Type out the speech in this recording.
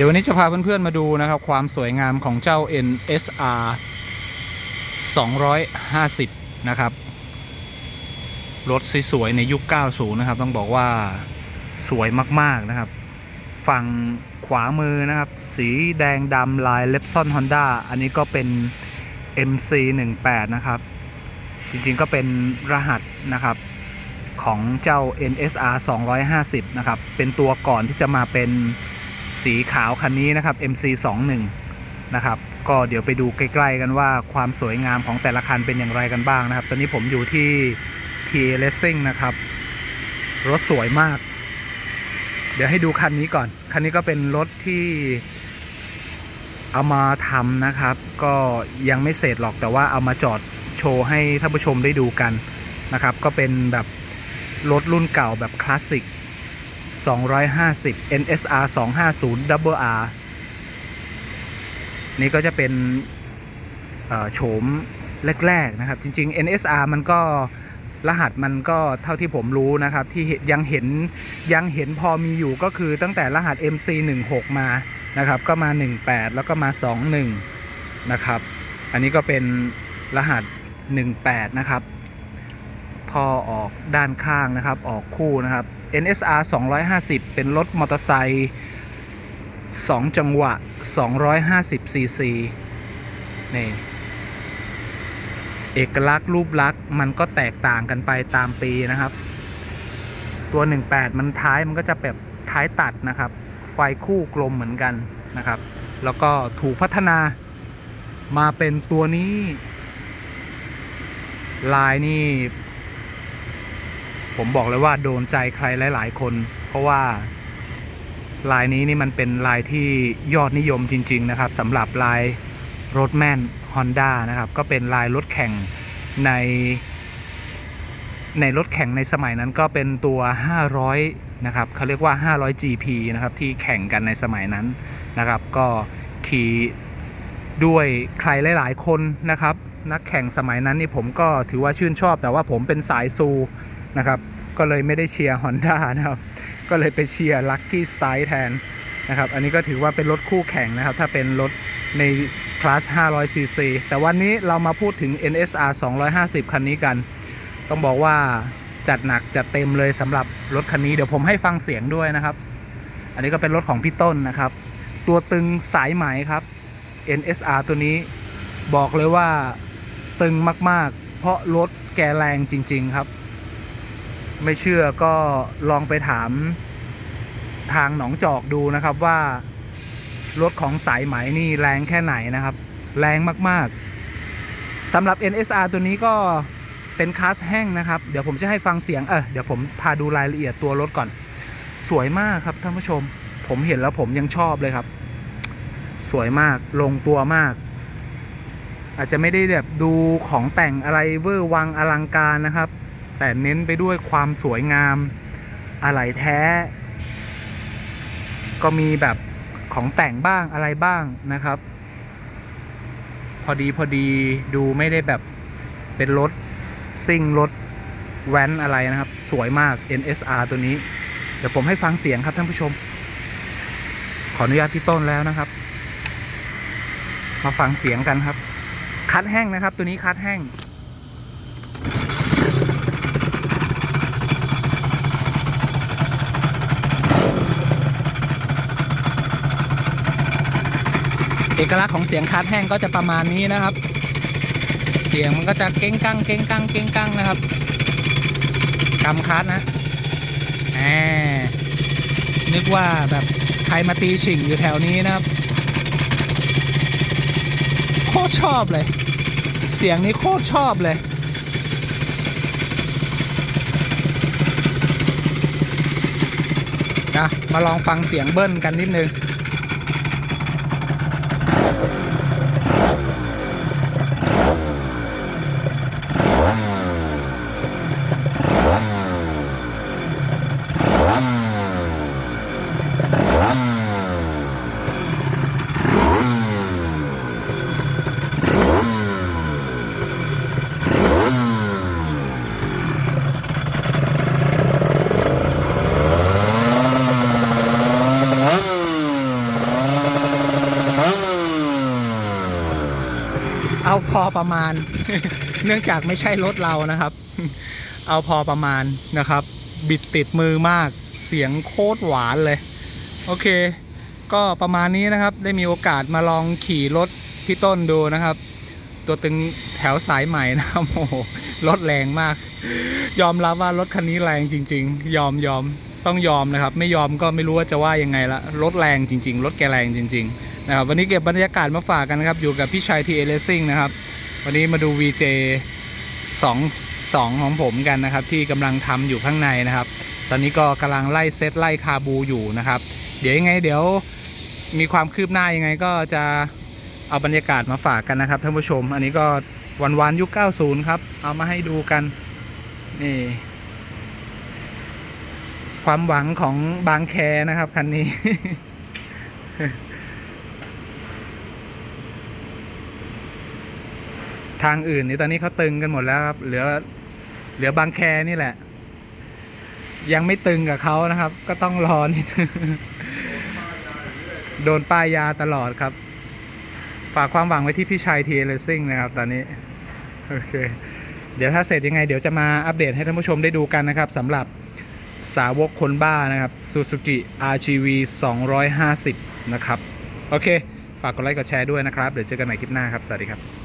ดี๋ยววันนี้จะพาเพื่อนๆมาดูนะครับ ความสวยงามของเจ้า NSR 250 นะครับ รถสวยๆในยุค 90 นะครับ ต้องบอกว่าสวยมากๆนะครับ ฝั่งขวามือนะครับ สีแดงดำลายเล็บซอนฮอนด้าอันนี้ก็เป็น MC18 นะครับ จริงๆก็เป็นรหัสนะครับของเจ้า NSR 250 นะครับ เป็นตัวก่อนที่จะมาเป็น สีขาวคันนี้นะครับ MC21 นะครับ ก็เดี๋ยวไปดูใกล้ ๆ กันว่าความสวยงามของแต่ละคันเป็นอย่างไรกันบ้างนะครับ ตอนนี้ผมอยู่ที่ PA Racing นะครับ รถสวยมาก เดี๋ยวให้ดูคันนี้ก่อน คันนี้ก็เป็นรถที่เอามาทำนะครับ ก็ยังไม่เสร็จหรอกแต่ว่าเอามาจอดโชว์ให้ท่านผู้ชมได้ดูกันนะครับ ก็เป็นแบบรถรุ่นเก่าแบบคลาสสิก 250 NSR 250 Double R นี่ก็จะเป็นโฉมแรก ๆ นะครับ จริง ๆ NSR มันก็รหัสมันก็เท่าที่ผมรู้นะครับ ที่ยังเห็นยังเห็นพอมีอยู่ก็คือตั้งแต่รหัส MC16 มานะครับ ก็มา 18 แล้วก็มา 21 นะครับ อันนี้ก็เป็นรหัส 18 นะครับพอออกด้านข้างนะครับ ออกคู่นะครับ NSR 250 เป็นรถมอเตอร์ไซค์2 จังหวะ 250 cc นี่เอกลักษณ์รูปลักษณ์มันก็แตกต่างกันไปตามปีนะครับ ตัว 18 มันท้ายมันก็จะแบบท้ายตัดนะครับ ไฟคู่กลมเหมือนกันนะครับ แล้วก็ถูกพัฒนามาเป็นตัวนี้ ลายนี่ ผมบอกเลยว่าโดนใจใครหลาย ๆ คน เพราะว่าลายนี้นี่มันเป็นลายที่ยอดนิยมจริง ๆ นะครับสำหรับลายรถแมน Honda นะครับ ก็เป็นลายรถแข่งในในรถแข่งในสมัยนั้นก็เป็นตัว 500 นะครับเขาเรียกว่า 500 GP นะครับ ที่แข่งกันในสมัยนั้นนะครับ ก็ขี่ด้วยใครหลาย ๆ คนนะครับ นักแข่งสมัยนั้นนี่ผมก็ถือว่าชื่นชอบ แต่ว่าผมเป็นสายซูนะครับ ก็เลยไม่ได้เชียร์ Honda นะครับ ก็เลยไปเชียร์ Lucky Style แทนนะครับ อันนี้ก็ถือว่าเป็นรถคู่แข่งนะครับ ถ้าเป็นรถในคลาส 500cc แต่วันนี้เรามาพูดถึง NSR 250 คันนี้กัน ต้องบอกว่าจัดหนักจัดเต็มเลยสำหรับรถคันนี้ เดี๋ยวผมให้ฟังเสียงด้วยนะครับ อันนี้ก็เป็นรถของพี่ต้นนะครับ ตัวตึงสายไหมครับ NSR ตัวนี้บอกเลยว่าตึงมาก ๆ เพราะรถแกแรงจริง ๆ ครับ ไม่เชื่อก็ลองไปถามทางหนองจอกดูนะครับว่ารถของสายไหมนี่แรงแค่ไหนนะครับ แรงมากๆสำหรับ NSR ตัวนี้ก็เป็นคลาสแห้งนะครับ เดี๋ยวผมจะให้ฟังเสียงเออเดี๋ยวผมพาดูรายละเอียดตัวรถก่อน สวยมากครับท่านผู้ชม ผมเห็นแล้วผมยังชอบเลยครับ สวยมากลงตัวมาก อาจจะไม่ได้แบบดูของแต่งอะไรเวอร์วังอลังการนะครับ แต่เน้นไปด้วยความสวยงามอะไหล่แท้ ก็มีแบบของแต่งบ้างอะไรบ้างนะครับ พอดีพอดีดูไม่ได้แบบเป็นรถซิ่งรถแว้นอะไรนะครับ สวยมาก NSR ตัวนี้ เดี๋ยวผมให้ฟังเสียงครับท่านผู้ชม ขออนุญาตพี่ต้นแล้วนะครับ มาฟังเสียงกันครับ คัดแห้งนะครับ ตัวนี้คัดแห้ง เอกลักษณ์ของเสียงคัดแห้งก็จะประมาณนี้นะครับ เสียงมันก็จะเก้งกั้งเก้งกั้งเก้งกั้งนะครับกำคัดนะแหมนึกว่าแบบใครมาตีฉิงอยู่แถวนี้นะครับโคตรชอบเลย เสียงนี้โคตรชอบเลยนะมาลองฟังเสียงเบิ้ลกันนิดนึง พอประมาณ เนื่องจากไม่ใช่รถเรานะครับ เอาพอประมาณนะครับ บิดติดมือมากเสียงโคตรหวานเลย โอเค ก็ประมาณนี้นะครับได้มีโอกาสมาลองขี่รถพี่ต้นดูนะครับ ตัวตึงแถวสายใหม่นะครับโอ้โหรถแรงมาก ยอมรับว่ารถคันนี้แรงจริง ๆ ยอมยอมต้องยอมนะครับ ไม่ยอมก็ไม่รู้ว่าจะว่ายังไงละรถแรงจริง ๆ รถแกแรงจริง ๆ นะครับวันนี้เก็บบรรยากาศมาฝากกันนะครับ อยู่กับพี่ชัยทีเอเลซิ่งนะครับ วันนี้มาดู VJ 2 2 ของผมกันนะครับ ที่กำลังทำอยู่ข้างในนะครับ ตอนนี้ก็กำลังไล่เซตไล่คาบูอยู่นะครับ เดี๋ยวยังไงเดี๋ยวมีความคืบหน้ายังไงก็จะเอาบรรยากาศมาฝากกันนะครับท่านผู้ชม อันนี้ก็วันวานยุค 90 ครับ เอามาให้ดูกันนี่ความหวังของบางแคนะครับคันนี้ ทางอื่นนี่ตอนนี้เขาตึงกันหมดแล้วครับ เหลือเหลือบางแคนี่แหละ ยังไม่ตึงกับเขานะครับ ก็ต้องรอนิดโดนป้ายยาตลอดครับ ฝากความหวังไว้ที่พี่ชัยทีเลซิ่งนะครับ ตอนนี้ โอเค เดี๋ยวถ้าเสร็จยังไง เดี๋ยวจะมาอัปเดตให้ท่านผู้ชมได้ดูกันนะครับสำหรับสาวกคนบ้านะครับ Suzuki RGV 250 นะครับ โอเค ฝากกดไลค์กดแชร์ด้วยนะครับ เดี๋ยวเจอกันใหม่คลิปหน้าครับ สวัสดีครับ